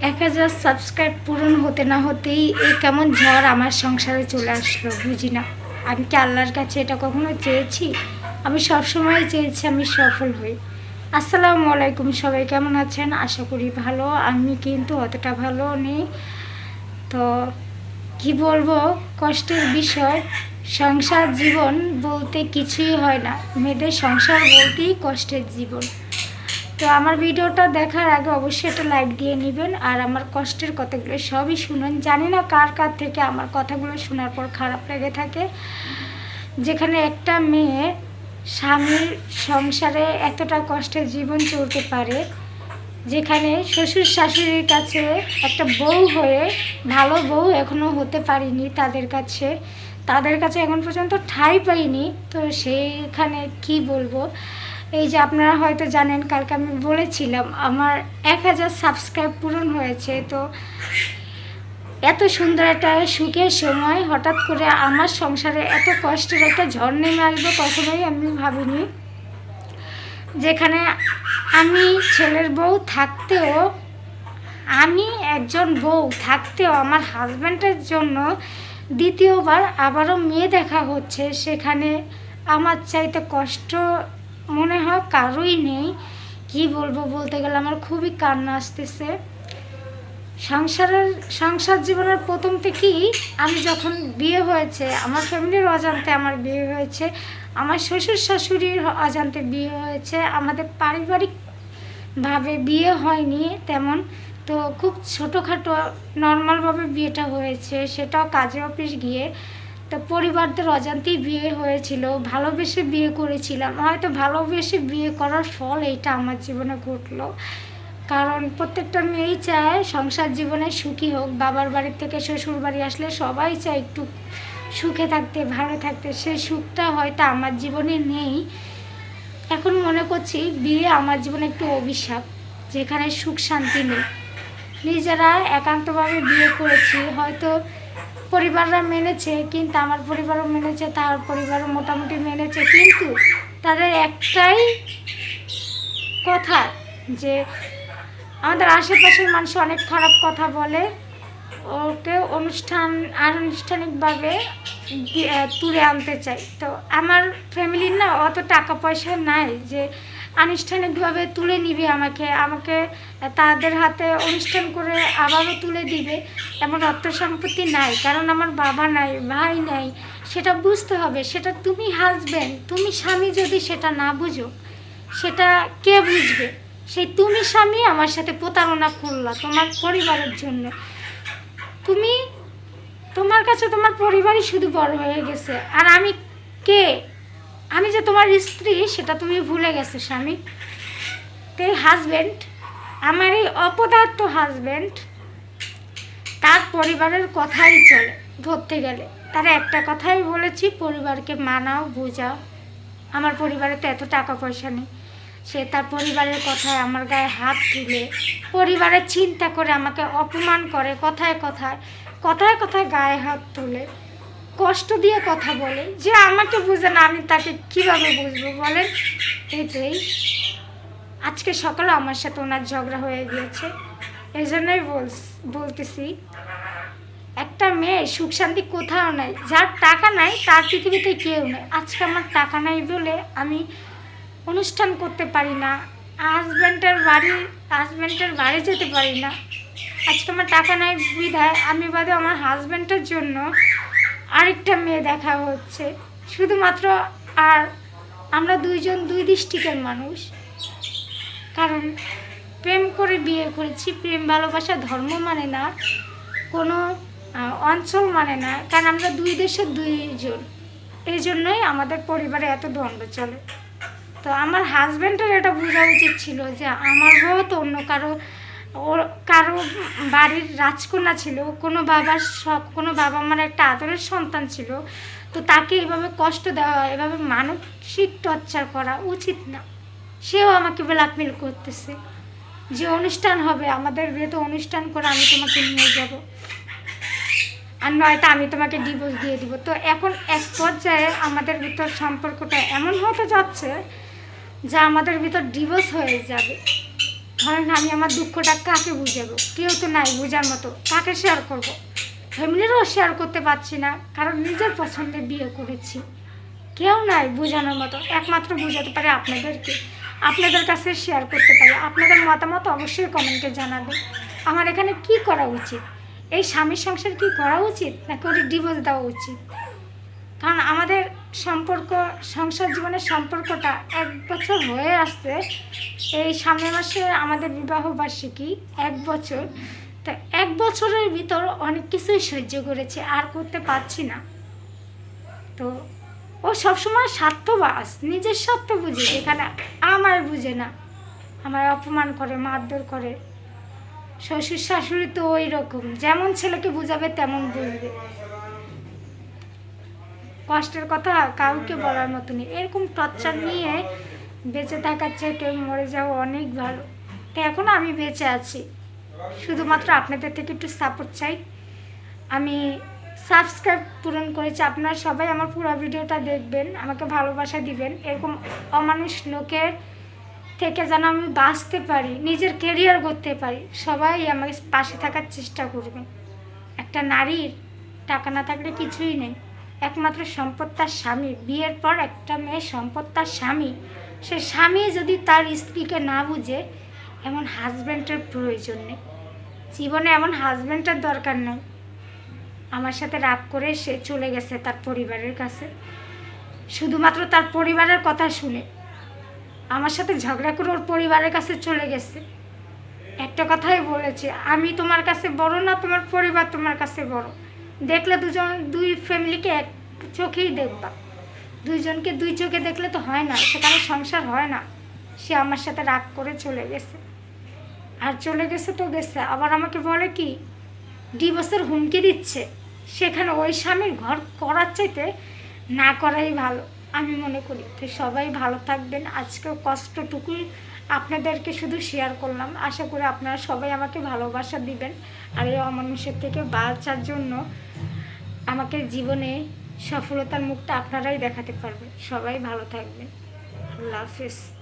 এক হাজার সাবস্ক্রাইব পূরণ হতে না হতেই এই কেমন ঝড় আমার সংসারে চলে আসলো, বুঝি না। আমি কি আল্লাহর কাছে এটা কখনো চেয়েছি? আমি সবসময় চেয়েছি আমি সফল হই। আসসালামু আলাইকুম, সবাই কেমন আছেন? আশা করি ভালো, আমি কিন্তু অতটা ভালো নেই। তো কি বলব, কষ্টের বিষয়। সংসার জীবন বলতে কিছুই হয় না। মেয়েদের সংসার বলতেই কষ্টের জীবন। তো আমার ভিডিওটা দেখার আগে অবশ্যই একটা লাইক দিয়ে নেবেন, আর আমার কষ্টের কথাগুলো সবই শুনুন। জানি না কার কার থেকে আমার কথাগুলো শোনার পর খারাপ লেগে থাকে। যেখানে একটা মেয়ে স্বামীর সংসারে এতটা কষ্টের জীবন চলতে পারে, যেখানে শ্বশুর শাশুড়ির কাছে একটা বউ হয়ে, ভালো বউ এখনও হতে পারিনি তাদের কাছে। তাদের কাছে এখন পর্যন্ত ঠাঁই পাইনি, তো সেইখানে কি বলব? এই যে আপনারা হয়তো জানেন, কালকে আমি বলেছিলাম, আমার এক হাজার সাবস্ক্রাইব পূরণ হয়েছে। তো এত সুন্দর একটা সুখের সময়, হঠাৎ করে আমার সংসারে এত কষ্টের একটা ঝড় নেমে আসবে কখনোই আমি ভাবিনি। যেখানে আমি ছেলের বউ থাকতেও, আমি একজন বউ থাকতেও আমার হাজব্যান্ডের জন্য দ্বিতীয়বার আবারও মেয়ে দেখা হচ্ছে। সেখানে আমার চাইতে কষ্ট মনে হয় কারোই নেই। কি বলব বলতে গেলে আমার খুবই কান্না আসতেছে। সংসারের সংসার জীবনের প্রথম থেকেই আমি যখন বিয়ে হয়েছে, আমার ফ্যামিলির অজান্তে আমার বিয়ে হয়েছে, আমার শ্বশুর শাশুড়ির অজান্তে বিয়ে হয়েছে, আমাদের পারিবারিকভাবে বিয়ে হয়নি তেমন। তো খুব ছোটোখাটো নর্মালভাবে বিয়েটা হয়েছে, সেটাও কাজে অফিস গিয়ে তো পরিবারদের অজান্তেই বিয়ে হয়েছিল, ভালোবেসে বিয়ে করেছিলাম। হয়তো ভালোবেসে বিয়ে করার ফল এইটা আমার জীবনে ঘটলো। কারণ প্রত্যেকটা মেয়েই চায় সংসার জীবনে সুখী হোক, বাবার বাড়ির থেকে শ্বশুর বাড়ি আসলে সবাই চায় একটু সুখে থাকতে, ভালো থাকতে। সেই সুখটা হয়তো আমার জীবনে নেই। এখন মনে করছি বিয়ে আমার জীবনে একটু অভিশাপ, যেখানে সুখ শান্তি নেই। নিজেরা একান্তভাবে বিয়ে করেছি, হয়তো পরিবাররা মেনেছে, কিন্তু আমার পরিবারও মেনেছে, তার পরিবারও মোটামুটি মেনেছে। কিন্তু তাদের একটাই কথা, যে আমাদের আশেপাশের মানুষ অনেক খারাপ কথা বলে, ওকে অনুষ্ঠান, আনুষ্ঠানিকভাবে তুলে আনতে চাই তো আমার ফ্যামিলির না অত টাকা পয়সা নাই যে আনুষ্ঠানিকভাবে তুলে নিবে আমাকে আমাকে তাদের হাতে অনুষ্ঠান করে আবারও তুলে দিবে, এমন অর্থ সম্পত্তি নাই, কারণ আমার বাবা নাই, ভাই নাই, সেটা বুঝতে হবে, সেটা তুমি হাজবেন্ড তুমি স্বামী যদি সেটা না বুঝো, সেটা কে বুঝবে? সেই তুমি স্বামী আমার সাথে প্রতারণা করলা তোমার পরিবারের জন্য। তুমি, তোমার কাছে তোমার পরিবারই শুধু বড় হয়ে গেছে, আর আমি কে? আমি যে তোমার স্ত্রী, সেটা তুমি ভুলে গেছো, স্বামী। তো এই হাজব্যান্ড আমার এই অপদার্থ হাজব্যান্ড তার পরিবারের কথাই চলে, ধরতে গেলে। তারা একটা কথাই বলেছি, পরিবারকে মানাও, বোঝাও। আমার পরিবারে তো এত টাকা পয়সা নেই। সে তার পরিবারের কথায় আমার গায়ে হাত তুলে, পরিবারের চিন্তা করে আমাকে অপমান করে, কথায় কথায় কথায় কথায় গায়ে হাত তুলে। কষ্ট দিয়ে কথা বলে। যে আমাকে বুঝে না, আমি তাকে কীভাবে বুঝব বলেন? এই আজকে সকালে আমার সাথে ওনার ঝগড়া হয়ে গিয়েছে। এই জন্যই বল- বলতেছি, একটা মেয়ে সুখ শান্তি কোথাও নাই। যার টাকা নাই, তার পৃথিবীতে কেউ নেই। আজকে আমার টাকা নাই বলে আমি অনুষ্ঠান করতে পারি না হাজব্যান্ডের বাড়ি হাজব্যান্ডের বাড়ি যেতে পারি না। আজকে আমার টাকা নাই বিধায় আমি বাদে আমার হাজব্যান্ডের জন্য আরেকটা মেয়ে দেখা হচ্ছে। শুধুমাত্র আর আমরা দুইজন দুই ডিস্ট্রিক্টের মানুষ। কারণ প্রেম করে বিয়ে করেছি, প্রেম, ভালোবাসা, ধর্ম মানে না, কোনো অঞ্চল মানে না, কারণ আমরা দুই দেশের দুইজন। এই জন্যই আমাদের পরিবারে এত দ্বন্দ্ব চলে। তো আমার হাজব্যান্ডের এটা বোঝা উচিত ছিল যে আমার বউ তো অন্য কারও ওর কারও বাড়ির রাজকন্যা ছিল, কোনো বাবার সব, কোনো বাবা মার একটা আদরের সন্তান ছিল, তো তাকে এভাবে কষ্ট দেওয়া এভাবে মানসিক টর্চার করা উচিত না। সেও আমাকে ব্ল্যাকমেল করতেছে যে অনুষ্ঠান হবে, আমাদের বিয়েতে অনুষ্ঠান করে আমি তোমাকে নিয়ে যাব। আর নয়তো আমি তোমাকে ডিভোর্স দিয়ে দিব। তো এখন এক পর্যায়ে আমাদের ভিতর সম্পর্কটা এমন হতে যাচ্ছে যা আমাদের ভিতর ডিভোর্স হয়ে যাবে। ধরেন আমি আমার দুঃখটা কাকে বুঝাবো? কেউ তো নাই বোঝার মতো। কাকে শেয়ার করব। ফ্যামিলিরও শেয়ার করতে পারছি না, কারণ নিজের পছন্দে বিয়ে করেছি। কেউ নাই বোঝানোর মতো, একমাত্র বোঝাতে পারে আপনাদেরকে। আপনাদের কাছে শেয়ার করতে পারি। আপনাদের মতামত অবশ্যই কমেন্টে জানাবেন। আমার এখানে কি করা উচিত? এই স্বামীর সংসার কি করা উচিত? নাকি ওর ডিভোর্স দেওয়া উচিত? কারণ আমাদের সম্পর্ক, সংসার জীবনের সম্পর্কটা এক বছর হয়ে আসছে। এই সামনের মাসে আমাদের বিবাহ বার্ষিকী এক বছর। তো এক বছরের ভিতর অনেক কিছুই সহ্য করেছে, আর করতে পারছি না। তো ও সবসময় স্বার্থবাস নিজের স্বার্থ বুঝে, যেখানে আমার বুঝে না। আমার অপমান করে, মারধর করে। শ্বশুর শাশুড়ি তো ওই রকম যেমন ছেলেকে বুঝাবে তেমন বুঝবে। কষ্টের কথা কাউকে বলার মতো নেই। এরকম টর্চার নিয়ে বেঁচে থাকার চেয়ে কেউ মরে যাওয়া অনেক ভালো। তো এখনও আমি বেঁচে আছি। শুধুমাত্র আপনাদের থেকে একটু সাপোর্ট চাই। আমি সাবস্ক্রাইব পূরণ করেছি। আপনারা সবাই আমার পুরো ভিডিওটা দেখবেন আমাকে ভালোবাসা দিবেন। এরকম অমানুষ লোকের থেকে যেন আমি বাঁচতে পারি নিজের কেরিয়ার করতে পারি সবাই আমাকে পাশে থাকার চেষ্টা করবেন। একটা নারীর টাকা না থাকলে কিছুই নেই। একমাত্র সম্পদ তার স্বামী। বিয়ের পর একটা মেয়ে সম্পদ তার স্বামী। সে স্বামী যদি তার স্ত্রীকে না বুঝে, এমন হাজব্যান্ডের প্রয়োজন নেই। জীবনে এমন হাজব্যান্ডের দরকার নেই। আমার সাথে রাগ করে সে চলে গেছে তার পরিবারের কাছে। শুধুমাত্র তার পরিবারের কথা শুনে। আমার সাথে ঝগড়া করে ওর পরিবারের কাছে চলে গেছে। একটা কথাই বলেছে, আমি তোমার কাছে বড় না, তোমার পরিবার তোমার কাছে বড়। দেখলে দুজন, দুই ফ্যামিলিকে এক চোখেই দেখবা। দুইজনকে দুই চোখে দেখলে তো হয় না, সেখানে সংসার হয় না। সে আমার সাথে রাগ করে চলে গেছে। আর চলে গেছে তো গেছে। আবার আমাকে বলে কি, ডিভোর্সের হুমকি দিচ্ছে। সেখানে ওই স্বামীর ঘর করার চাইতে না করাই ভালো। আমি মনে করি, তো সবাই ভালো থাকবেন। আজকেও কষ্টটুকুই আপনাদেরকে শুধু শেয়ার করলাম। আশা করি আপনারা সবাই আমাকে ভালোবাসা দিবেন আর এই অমানুষের থেকে বাঁচার জন্য আমাকে জীবনে সফলতার মুখটা আপনারাই দেখাতে পারবেন। সবাই ভালো থাকবেন। আল্লাহ হাফিজ।